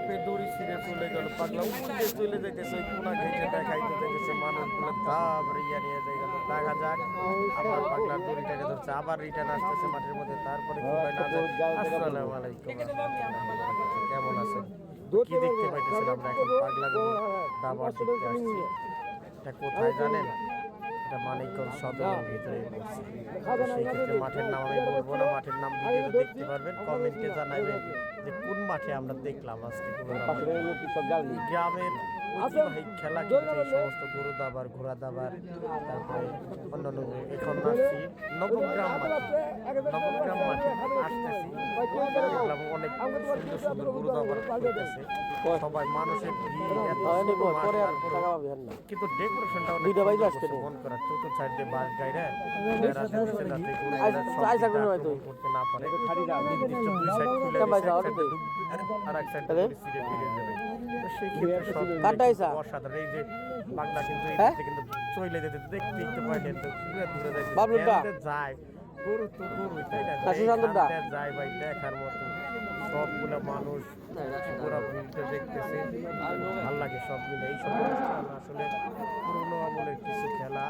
বাপে দড়ি ছিঁড়ে চলে গেল পাগলা উঠে চলে যেতেছে ওই কোনা ঘেটে দেখাইতে যেতেছে মানুষগুলো দাব রিয়া নিয়ে যায় গেল। দেখা যাক আবার পাগলা দড়িটাকে ধরছে আবার রিটার্ন আসতেছে মাঠের মধ্যে তারপরে কি হয় না আসসালামু আলাইকুম কেমন আছেন? কি দেখতে পাইতেছেন আমরা এখন? পাগলা দাবার দেখতে আসছি। এটা কোথায় জানেন? এটা মানিকগঞ্জ সদরের ভিতরে পড়ছে সেই ক্ষেত্রে মাঠের নাম আমি বলব না মাঠের নাম ভিডিও দেখতে পারবেন কমেন্টে জানাবেন যে কোন মাঠে আমরা দেখলাম আজকে গ্রামের ঐতিহ্যবাহী খেলা কিন্তু এই সমস্ত গরু দাবার ঘোড়া দাবার তারপরে অন্যান্য এখন আসছি নবগ্রাম মাঠে। নবগ্রাম মাঠে আসতেছি। দেখলাম অনেক সুন্দর সুন্দর গরু দাবার করতেছে সবাই মানুষের মাঠ, তারপরে কিন্তু ডেকোরেশনটা অনেক দুইটা সুন্দর আসতে মন করা চতুর্থ সাইড বাস গাইরা হয়তো। আক্রমণ করতে না পারে। আর এক সাইডে ফিরে যাবে অসাধারণ এই যে বাংলা কিন্তু হ্যাঁ? দিকে কিন্তু চলে যেতে দেখতেই তো পাইলেন তো দূরে যাইতে বাবলুটা? যায় গরু তো গরু তাই না শাশু শান্তনটা? এইখানটা যায় ভাই দেখার মতো সবগুলা মানুষ পুরো ভিড়টা দেখতেছে ভালো লাগে সব মিলে এই সব আসলে পুরোনো আমলের কিছু খেলা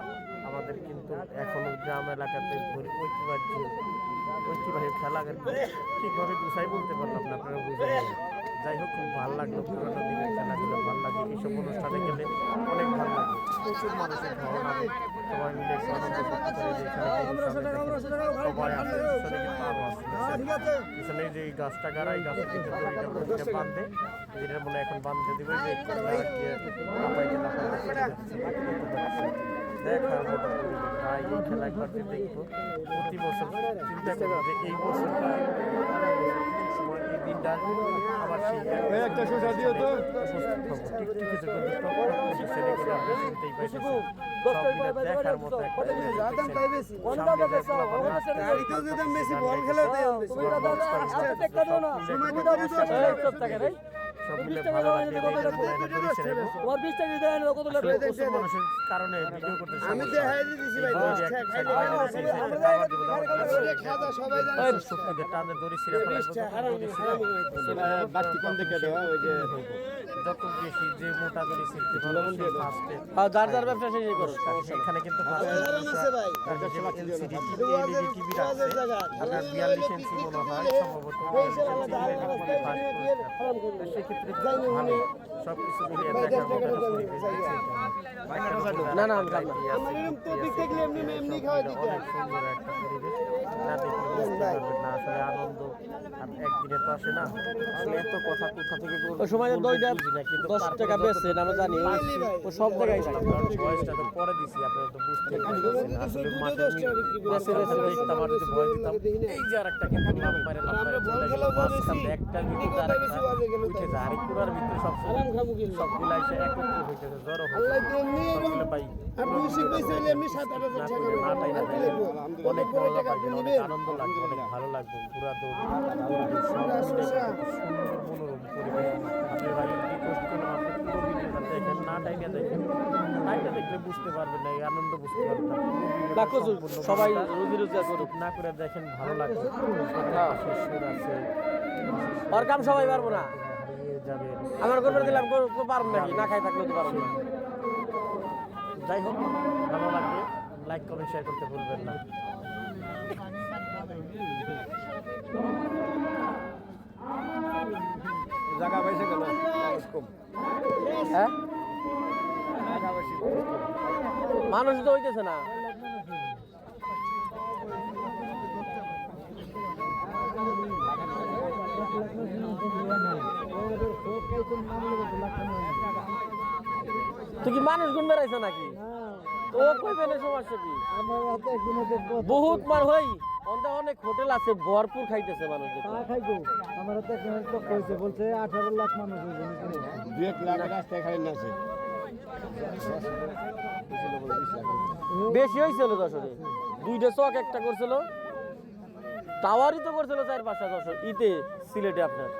আমাদের কিন্তু এখনও গ্রাম এলাকাতে ঐতিহ্য ঐতিহ্যবাহী খেলা কিন্তু ঠিকভাবে গুছাই বলতে পারলাম না আপনারা বুঝে। যাই হোক খুব ভালো লাগল পুরোনো দিনের খেলাগুলো ভালো লাগে এইসব অনুষ্ঠানে গেলে। অনেক ভালো লাগে প্রচুর মানুষের সবাই মিলে টেলিভিশনে দেখে সবাই আসে পিছনে কিন্তু আরও আসছে পিছনে এই যে গাছটা গাড়া এই গাছটা কিন্তু দড়িটা দড়িটা বাঁধে। এটার মনে এখন বাঁধতে দিবে যে লাফাইতে লাফাইতে দেখার মতো পরিবেশ। এই খেলা একবার দেখব। প্রতি বছর চিন্তা করব যে এই বছরটা সময় আবার সেই একটা সোজা দিও তো দেখার মতো সব মিলে ভালো লাগে মানুষের কারণে ভিডিও আমি দেখাই ভাই দড়ি ছিঁড়ে কম দেখে দেওয়া ওই যে যত বেশি যে মোটা দড়ি ছিঁড়তে ফার্স্টে হ্যাঁ, যার যার ব্যবসা সেই করো এখানে কিন্তু বিয়াল্লিশ ইঞ্চি মনে হয় সম্ভবত সেক্ষেত্রে ভালো সব কিছু মিলিয়ে দেখার না, না, আমি না। আমার এরকম টপিক দেখলে এমনি এমনি খাওয়া দিতে সুন্দর একটা পরিবেশ। না দেখলে বুঝতে পারবেন না আসলে আনন্দ। আর একদিনে তো আসে না। আসলে এত কথা কোথা থেকে বলব, সময় দইটা বুঝি না, কিন্তু দশ টাকা বেচছেন আমরা জানি। ও সব জায়গায় থাকে তো পরে দিছি আপনারা তো বুঝতে আসলে মাঠে দেখতাম আর যদি ভয় দিতাম এই যে আরেকটা কিন্তু লাভ মারে লাভ মারে চলে গেল মাঝখান একটা ভিতরে আরেকটা উঠে যায়। আর কুড়ার ভিতরে সব সবগুলা এসে একত্র হইতেছে জড়ো আল্লাহ তো এমনি হলে এমনি সাত আট হাজার টাকা অনেক আনন্দ লাগবে অনেক ভালো লাগবে পুরা দৌড় দৌড় সব মিলে কিন্তু সুন্দর মনোরম পরিবেশ। আপনি ভাই রিকোয়েস্ট করলাম আপনি পুরো ভিডিওটা দেখেন না দেখেন দেখলে বুঝতে পারবেন না আনন্দ বুঝতে পারবেন না। সবাই রুজি রোজগার করুক। না করে দেখেন ভালো লাগবে। আছে ওর কাম সবাই পারব না। আমার করবে দিলাম পারব নাকি? না খাই থাকলেও তো পারব না। যাই হোক ভালো লাগবে। লাইক কমেন্ট শেয়ার করতে ভুলবেন না। জায়গা পাইছে গেল মানুষ হ্যাঁ? মানুষ তো হইতেছে না। তুই কি মানুষ গুণ বেড়াইছে নাকি? তো ও কইবে না সমস্যা কি বহুত মার হই অন্তে অনেক হোটেল আছে ভরপুর খাইতেছে মানুষ দেখো। আমার তো এখানে তো কইছে বলছে আঠারো লাখ মানুষ দু এক লাখ রাস্তায় খালি না আছে বেশি হয়েছিল যশোরে। দুইটা চক একটা করছিল। টাওয়ারই তো করছিল চার পাঁচটা যশোর ইতে সিলেটে আপনার।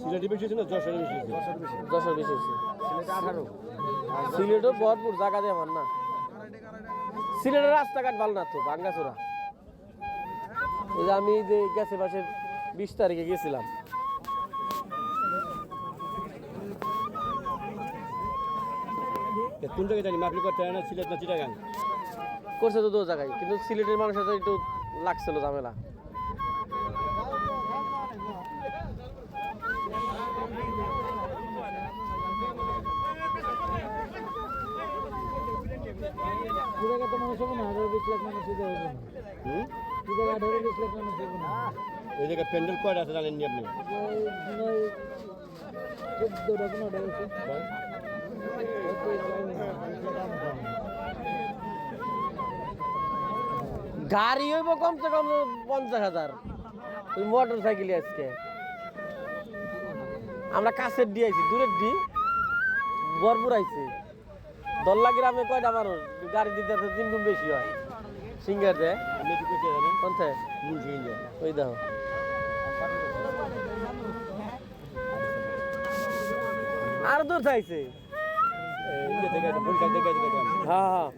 সিলেটি বেশি হয়েছে না যশোরে বেশি হয়েছে? যশোর বেশি হয়েছে। সিলেটে আঠারো। সিলেটও ভরপুর জায়গা দিয়ে আমার না। সিলেটের রাস্তাঘাট ভালো না তো ভাঙ্গাচোরা। এই যে আমি যে গেছে মাসের বিশ তারিখে গেছিলাম। কোনটাকে জানি মাপলি করতে না সিলেট না চিটাগাং? করছে তো দু জায়গায় কিন্তু সিলেটের মানুষের তো একটু লাগছিল ঝামেলা। জায়গা তো মানুষ হবে না আঠারো বিশ লাখ মানুষ হতে হবে না। জায়গা আঠারো বিশ লাখ মানুষ হবে না। ওই জায়গায় প্যান্ডেল কয়টা আছে জানেননি আপনি? চোদ্দটা পনেরোটা আছে গাড়ি হইব কমসে কম পঞ্চাশ হাজার। ওই মোটর সাইকেলে আজকে। আমরা কাছের দিয়ে আইছি দূরের দি ভরপুর আইছি। দল্লা গ্রামে কয়টা মানুষ? গাড়ি দিতে তিন গুণ বেশি হয়। সিঙ্গার দে আমি একটু কোথায় জানেন কোনথে মুন্সি ইন্ডিয়া ওই দেখো। আর দূর দেখলাম হ্যাঁ হ্যাঁ।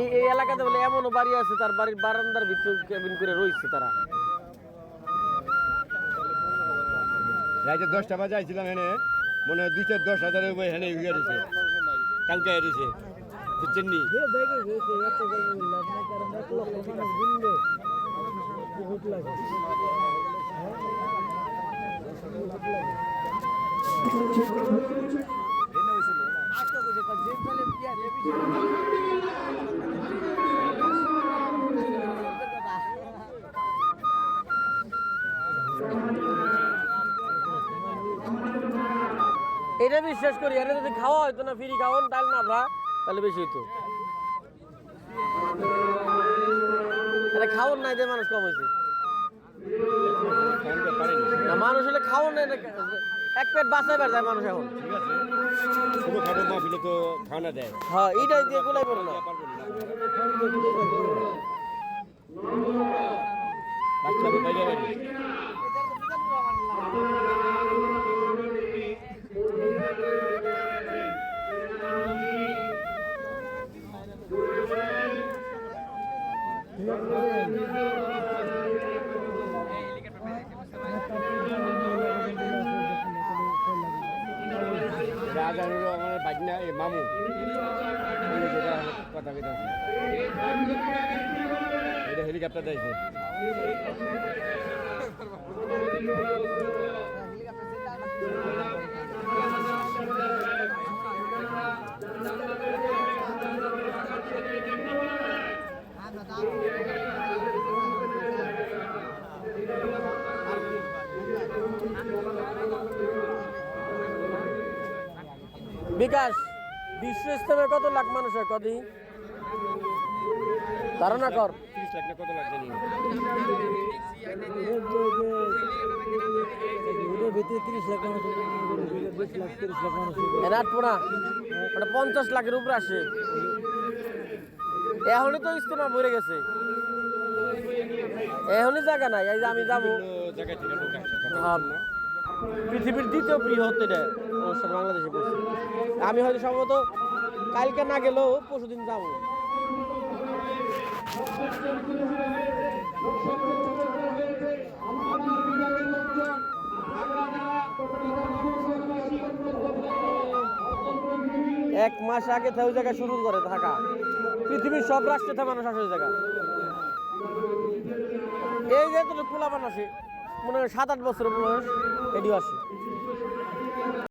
এই এলাকাতে বলে এমনও বাড়ি আছে, তার বাড়ির বারান্দার ভিতর কেবিন করে রয়েছে তারা। রাইতে দশটা বাজে আইছিলাম এনে মনে হয় দুই চার দশ হাজারের উপরে এখানে ইয়ে দিছে কালকে দিছে বুঝছেন নি? যে এটা বিশ্বাস করি, এটা যদি খাওয়া হয়তো না, ফ্রি খাওয়ান তাহলে না আমরা তাহলে বেশি হইতো। এটা খাওয়ান নাই যে মানুষ কম হয়েছে না, মানুষ হলে খাওয়ান এক পেট বাঁচাই পারে যায় মানুষ এখন। হ্যাঁ হেলিকপ্টার দিয়েছে বিকাশ বিশ্ব ইস্তেমে কত লাখ মানুষ হয়? কদি? ধারণা কর। লাখ না কত পঞ্চাশ লাখের উপরে আসে। এখনই তো ইস্তেমা ভরে গেছে। এখনই জায়গা নাই, এই যে আমি যাব। হ্যাঁ? পৃথিবীর দ্বিতীয় বৃহৎ এটা বাংলাদেশে আমি হয়তো সম্ভবত কালকে না গেলেও পরশুদিন যাব। এক মাস আগে থেকে ওই জায়গায় শুরু করে থাকা পৃথিবীর সব রাষ্ট্রে থেকে মানুষ আসে ওই জায়গা এই যে তো পোলাপান আসে, মনে হয় সাত আট বছরের বয়স এটিও আসে।